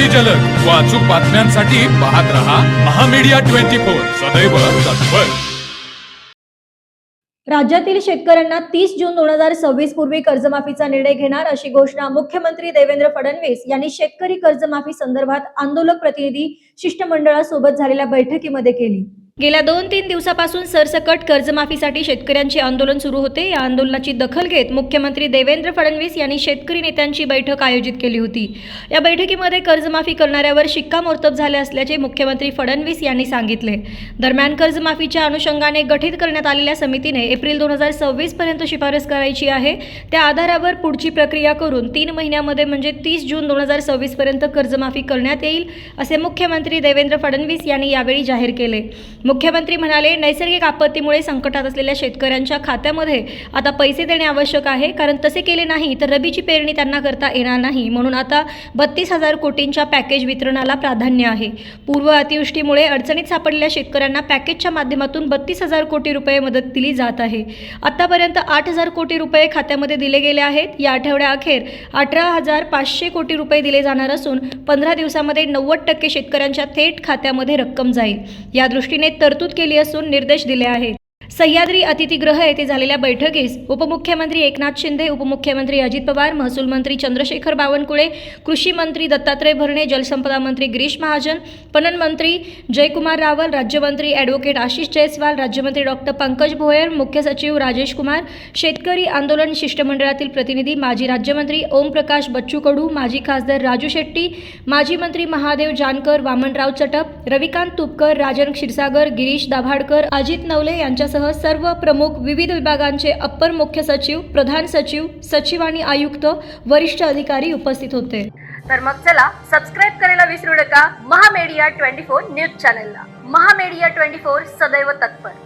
अति जलद. व अचूक बातम्यांसाठी पाहत रहा महामीडिया ट्वेंटी फोर. सदैव तत्पर. राज्यातील शेतकऱ्यांना तीस जून दोन हजार सव्वीस पूर्वी कर्जमाफीचा निर्णय घेणार अशी घोषणा मुख्यमंत्री देवेंद्र फडणवीस यांनी शेतकरी कर्जमाफी संदर्भात आंदोलक प्रतिनिधी शिष्टमंडळासोबत झालेल्या बैठकीमध्ये केली. गेल्या दोन तीन दिवसापासून सरसकट कर्जमाफीसाठी शेतकऱ्यांचे आंदोलन सुरू होते. या आंदोलनाची दखल घेत मुख्यमंत्री देवेंद्र फडणवीस यांनी शेतकरी नेत्यांची बैठक आयोजित केली होती. या बैठकीमध्ये कर्जमाफी करणाऱ्यावर शिक्कामोर्तब झाले असल्याचे मुख्यमंत्री फडणवीस यांनी सांगितले. दरम्यान कर्जमाफीच्या अनुषंगाने गठीत करण्यात आलेल्या समितीने एप्रिल दोन हजार सव्वीस पर्यंत शिफारस करायची आहे. त्या आधारावर पुढची प्रक्रिया करून तीन महिन्यामध्ये म्हणजे तीस जून दोन हजार सव्वीस पर्यंत कर्जमाफी करण्यात येईल असे मुख्यमंत्री देवेंद्र फडणवीस यांनी यावेळी जाहीर केले. मुख्यमंत्री म्हणाले नैसर्गिक आपत्तीमुळे संकटात असलेल्या शेतकऱ्यांच्या खात्यामध्ये आता पैसे देणे आवश्यक आहे. कारण तसे केले नाही तर रबीची पेरणी त्यांना करता येणार नाही. म्हणून आता बत्तीस हजार कोटींच्या पॅकेज वितरणाला प्राधान्य आहे. पूर्व अतिवृष्टीमुळे अडचणीत सापडलेल्या शेतकऱ्यांना पॅकेजच्या माध्यमातून बत्तीस हजार कोटी रुपये मदत दिली जात आहे. आतापर्यंत आठ हजार कोटी रुपये खात्यामध्ये दिले गेले आहेत. या आठवड्याअखेर अठरा हजार पाचशे कोटी रुपये दिले जाणार असून पंधरा दिवसामध्ये नव्वद टक्के शेतकऱ्यांच्या थेट खात्यामध्ये रक्कम जाईल. या दृष्टीने तरतूद केली असून निर्देश दिले आहेत. सह्याद्री अतिथीगृह येथे झालेल्या बैठकीस उपमुख्यमंत्री एकनाथ शिंदे उपमुख्यमंत्री अजित पवार महसूल मंत्री चंद्रशेखर बावनकुळे कृषी मंत्री दत्तात्रय भरणे जलसंपदा मंत्री गिरीश महाजन पणन मंत्री जयकुमार रावल राज्यमंत्री ॲडव्होकेट आशिष जयस्वाल राज्यमंत्री डॉक्टर पंकज भोयर मुख्य सचिव राजेश कुमार शेतकरी आंदोलन शिष्टमंडळातील प्रतिनिधी माजी राज्यमंत्री ओमप्रकाश बच्चू कडू माजी खासदार राजू शेट्टी माजी मंत्री महादेव जानकर वामनराव चटप रविकांत तुपकर राजन क्षीरसागर गिरीश दाभाडकर अजित नवले यांच्यासह सर्व प्रमुख विविध विभागांचे अप्पर मुख्य सचिव प्रधान सचिव सचिव आणि आयुक्त वरिष्ठ अधिकारी उपस्थित होते. तर मग चला सबस्क्राईब करायला विसरू नका. महामेडिया ट्वेंटी फोर न्यूज चॅनलला. महामेडिया ट्वेंटी फोर सदैव तत्पर.